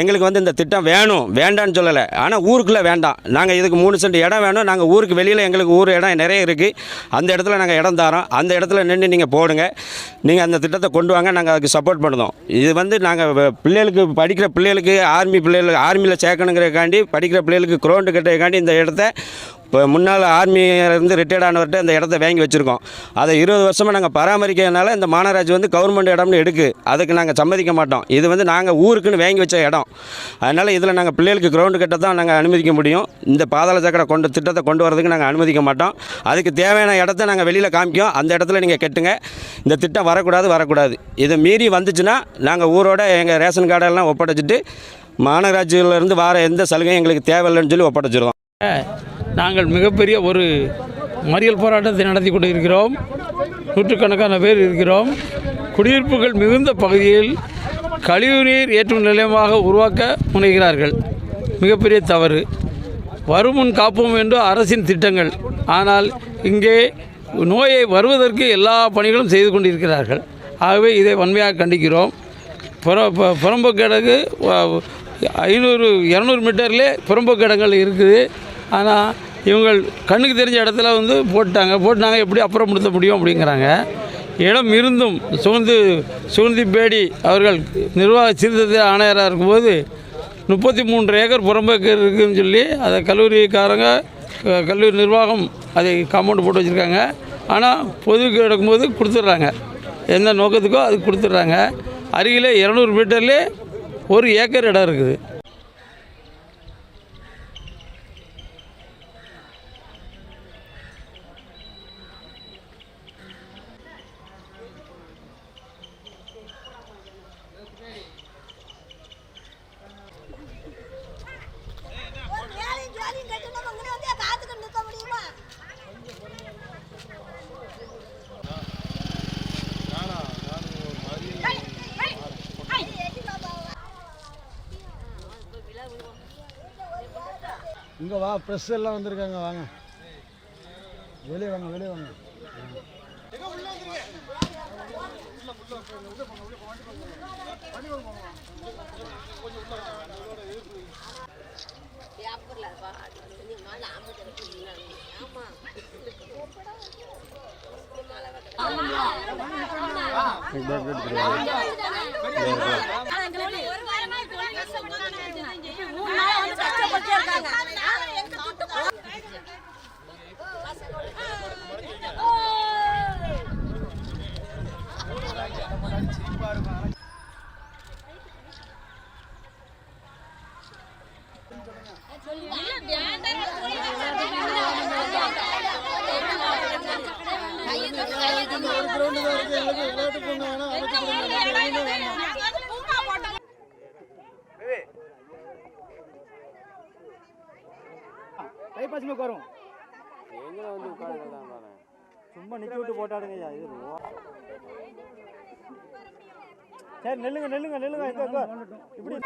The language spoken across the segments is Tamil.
எங்களுக்கு வந்து இந்த திட்டம் வேணும் வேண்டான்னு சொல்லலை. ஆனால் ஊருக்குள்ளே வேண்டாம். நாங்கள் இதுக்கு மூணு சென்ட் இடம் வேணும். நாங்கள் ஊருக்கு வெளியில் எங்களுக்கு ஊர் இடம் நிறைய இருக்குது அந்த இடத்துல நாங்கள் இடம் தரோம். அந்த இடத்துல நின்று நீங்கள் போடுங்க. நீங்கள் அந்த திட்டத்தை கொண்டு வாங்க. நாங்கள் அதுக்கு சப்போர்ட் பண்ணுறோம் இது வந்து நாங்கள் பிள்ளைகளுக்கு படிக்கிற பிள்ளைகளுக்கு ஆர்மி பிள்ளைகளுக்கு ஆர்மியில் சேர்க்கணுங்கிறக்காண்டி படிக்கிற பிள்ளைகளுக்கு க்ரௌண்டு கட்டுறதுக்காண்டி இந்த இடத்த இப்போ முன்னால் ஆர்மியிலேருந்து ரிட்டையர்ட் ஆனவர்கிட்ட இந்த இடத்த வாங்கி வச்சுருக்கோம். அதை இருபது வருஷமாக நாங்கள் பராமரிக்கிறதுனால இந்த மாநகராட்சி வந்து கவர்மெண்ட் இடம்னு எடுக்கு அதுக்கு நாங்கள் சம்மதிக்க மாட்டோம். இது வந்து நாங்கள் ஊருக்குன்னு வாங்கி வச்ச இடம். அதனால் இதில் நாங்கள் பிள்ளைகளுக்கு கிரவுண்டு கட்ட தான் நாங்கள் அனுமதிக்க முடியும். இந்த பாதாள சக்கரை கொண்டு திட்டத்தை கொண்டு வரதுக்கு நாங்கள் அனுமதிக்க மாட்டோம். அதுக்கு தேவையான இடத்த நாங்கள் வெளியில் காமிக்கோம். அந்த இடத்துல நீங்கள் கெட்டுங்க. இந்த திட்டம் வரக்கூடாது வரக்கூடாது. இதை மீறி வந்துச்சுன்னா நாங்கள் ஊரோட எங்கள் ரேஷன் கார்டெல்லாம் ஒப்படைச்சிட்டு மாநகராட்சியிலேருந்து வர எந்த சலுகையும் எங்களுக்கு தேவையில்லைன்னு சொல்லி ஒப்படைச்சிருவோம் நாங்கள் மிகப்பெரிய ஒரு மறியல் போராட்டத்தை நடத்தி கொண்டு இருக்கிறோம் நூற்றுக்கணக்கான பேர் இருக்கிறோம். குடியிருப்புகள் மிகுந்த பகுதியில் கழிவுநீர் ஏற்றும் நிலையமாக உருவாக்க முனைகிறார்கள். மிகப்பெரிய தவறு. வருமுன் காப்போம் என்று அரசின் திட்டங்கள். ஆனால் இங்கே நோயை வருவதற்கு எல்லா பணிகளும் செய்து கொண்டிருக்கிறார்கள். ஆகவே இதை வன்மையாக கண்டிக்கிறோம். புற பு- ஐநூறு இரநூறு மீட்டர்லே புறம்போக்கடங்கள் இருக்குது. ஆனால் இவங்க கண்ணுக்கு தெரிஞ்ச இடத்துல வந்து போட்டாங்க போட்டாங்க எப்படி அப்புறப்படுத்த முடியும் அப்படிங்கிறாங்க. இடம் இருந்தும் சுகந்தி சுகந்தி பேடி அவர்கள் நிர்வாக சீர்திருத்த ஆணையராக இருக்கும்போது முப்பத்தி மூன்று ஏக்கர் புறம்போக்கு இருக்குதுன்னு சொல்லி அதை கல்லூரிக்காரங்க க- கல்லூரி நிர்வாகம் அதை காம்பவுண்ட் போட்டு வச்சுருக்காங்க. ஆனால் பொதுவுக்கு எடுக்கும்போது கொடுத்துட்றாங்க. எந்த நோக்கத்துக்கோ அது கொடுத்துட்றாங்க. அருகிலே இரநூறு மீட்டர்லேயே ஒரு ஏக்கர் இடம் இருக்குது ஒரு வேலையும் ஜோலியும் கட்டணும் அங்கே வந்து காத்துக்கிட்டு நிற்க முடியுமா இங்கே வா ப்ரெஸ் எல்லாம் வந்திருக்காங்க வாங்க. வெளியே வாங்க வெளியே வாங்க. ஒரு வாரமா மூணு நாள் வந்து கஷ்டப்பட்டு இருக்காங்க எங்க துட்டு கைப்பாசி உட்காருங்க சும்மா நிக்க விட்டு போட்டாடுங்க ஐயா இது சரி நெல்லுங்க நெல்லுங்க நெல்லுங்க இப்படி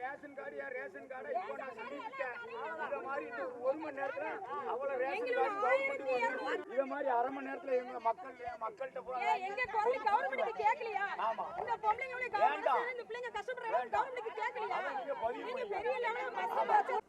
ரேஷன் கார்டு யார்? ரேஷன் கார்டு இப்போ நான் ஒரு மணி நேரத்துல அவ்வளவு ரேஷன் கார்டு கவர்மெண்ட் இத மாதிரி அரை மணி நேரத்துல எங்க மக்கள் மக்கள்கிட்ட போய் எங்க குழந்தை கவர்மெண்ட்டுக்கு கேட்கலையா ஆமா. இந்த. கவர்மெண்ட் பிள்ளைங்க கஷ்டப்படுறாங்க கவர்மெண்ட்டுக்கு கேட்கலையா நீங்க. பெரிய லெவலில்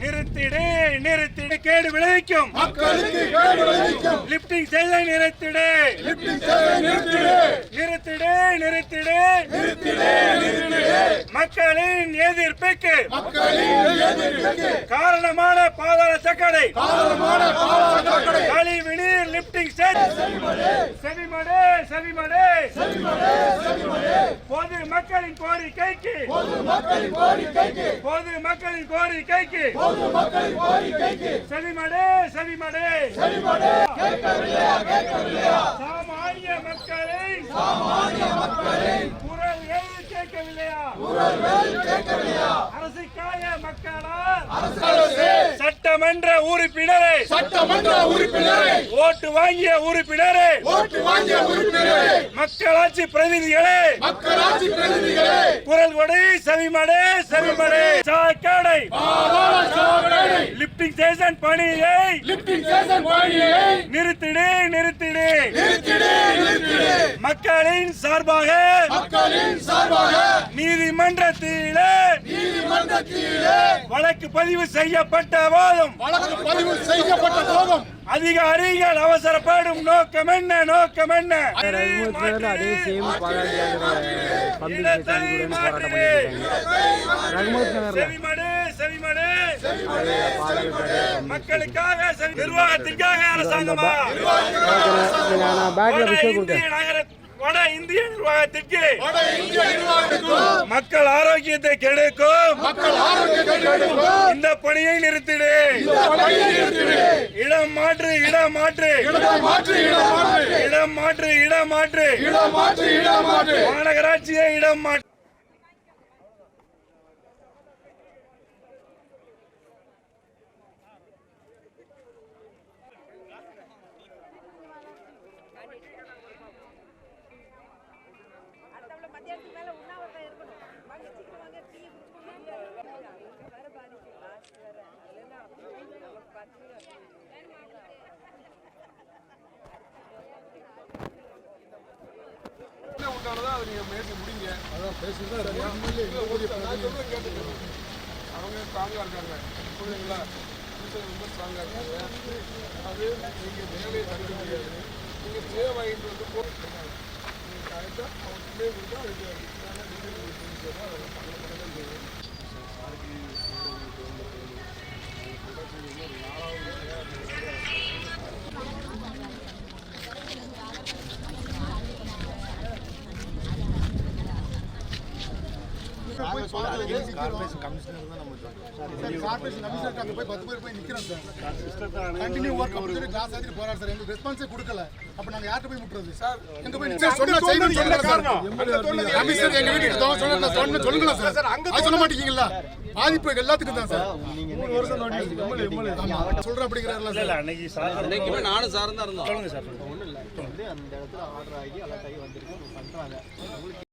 நிறுத்திடு நிறுத்திடு கேடு விளைவிக்கும். மக்களுக்கு கேடு விளைவிக்கும். லிப்டிங் செய்த நிறுத்திடு. லிப்டிங் நிறுத்திடு நிறுத்திடு. நிறுத்திடு நிறுத்திடு. மக்களின் எதிர்ப்புக்கு காரணமான பாதாள சக்கடை கழிவு நீர் லிப்டிங் செவிமடே. செவிமடே பொது மக்களின் கோரிக்கைக்கு. பொது மக்களின் கோரிக்கைக்கு. செவிமடே செவிமடே. சாமானிய மக்களை கேட்கவில்லையா சட்டமன்ற உறுப்பினரை. சட்டமன்ற உறுப்பினரை. ஓட்டு வாங்கிய உறுப்பினரை. ஓட்டு வாங்கிய உறுப்பினரை. மக்களாட்சி பிரதிநிதிகளே. மக்களாட்சி பிரதிநிதிகளே. குரல் கொடை செவிமடே செவிமடே. சாக்கடை. லிப்டிங் ஸ்டேஷன் பணியை. லிப்டிங் சேசன் பணியை. நிறுத்திடு நிறுத்திடு. நிறுத்திடு நிறுத்திடு. மக்களின் சார்பாக. மக்களின் சார்பாக. நீதிமன்றத்திலே. நீதிமன்றத்திலே. வழக்கு பதிவு செய்யப்பட்ட போதும். வழக்கு பதிவு செய்யப்பட்ட போதும் அதிகாரிகள் அவசரப்படும் நோக்கம் என்ன நோக்கம் என்ன அதே சேம் மக்களுக்காக நிர்வாகத்திற்காக அரசாங்கமா பேக்ல இந்திய நகர வட இந்திய நிர்வாகத்திற்கு மக்கள் ஆரோக்கியத்தை கெடுக்கும். இந்த பணியை நிறுத்திடு. இடம் மாற்று இடம் மாற்று. இடம் மாற்று இடம் மாற்று. மாநகராட்சியை இடம் மாற்று. அவங்க ஸ்ட்ராங்காக இருக்காங்க. புரியுதுங்களா? டீச்சர் ரொம்ப ஸ்ட்ராங்காக இருக்காங்க. அது நீங்கள் வேலையை தடுக்க முடியாது. நீங்கள் சேவை வாங்கிட்டு வந்து போட்டு நீங்கள் கரெக்டாக அவங்க பிள்ளைய கொடுத்தா அதுக்கு அதெல்லாம் பண்ண பண்ண தான் செய்யும். கார்பரேஷன் கமிஷனர் அங்க போய் பத்து பேர் போய் நிக்கிறோம் சார். கண்டினியூ ஒர்க் அப்படின்னு சொல்லி கிளாஸ் ஆதிரி போறாரு சார். எங்களுக்கு ரெஸ்பான்ஸே கொடுக்கல. அப்ப நாங்க யார்கிட்ட போய் முட்டுறது? சார் எங்க போய் நிக்கிறோம் சொன்ன செய்தி சொல்லுங்க சார் கமிஷனர் எங்க வீட்டுக்கு தான் சொன்ன சொன்ன சொல்லுங்க சார் அது சொல்ல மாட்டீங்களா? பாதிப்பு எல்லாத்துக்கும் தான் சார் மூணு வருஷம் சொல்றேன் அப்படிங்கிறாருல சார் இன்னைக்குமே நானும் சார் தான் இருந்தோம் வந்து அந்த இடத்துல ஆர்டர் ஆகி எல்லாம் கை வந்திருக்கு. பண்றாங்க.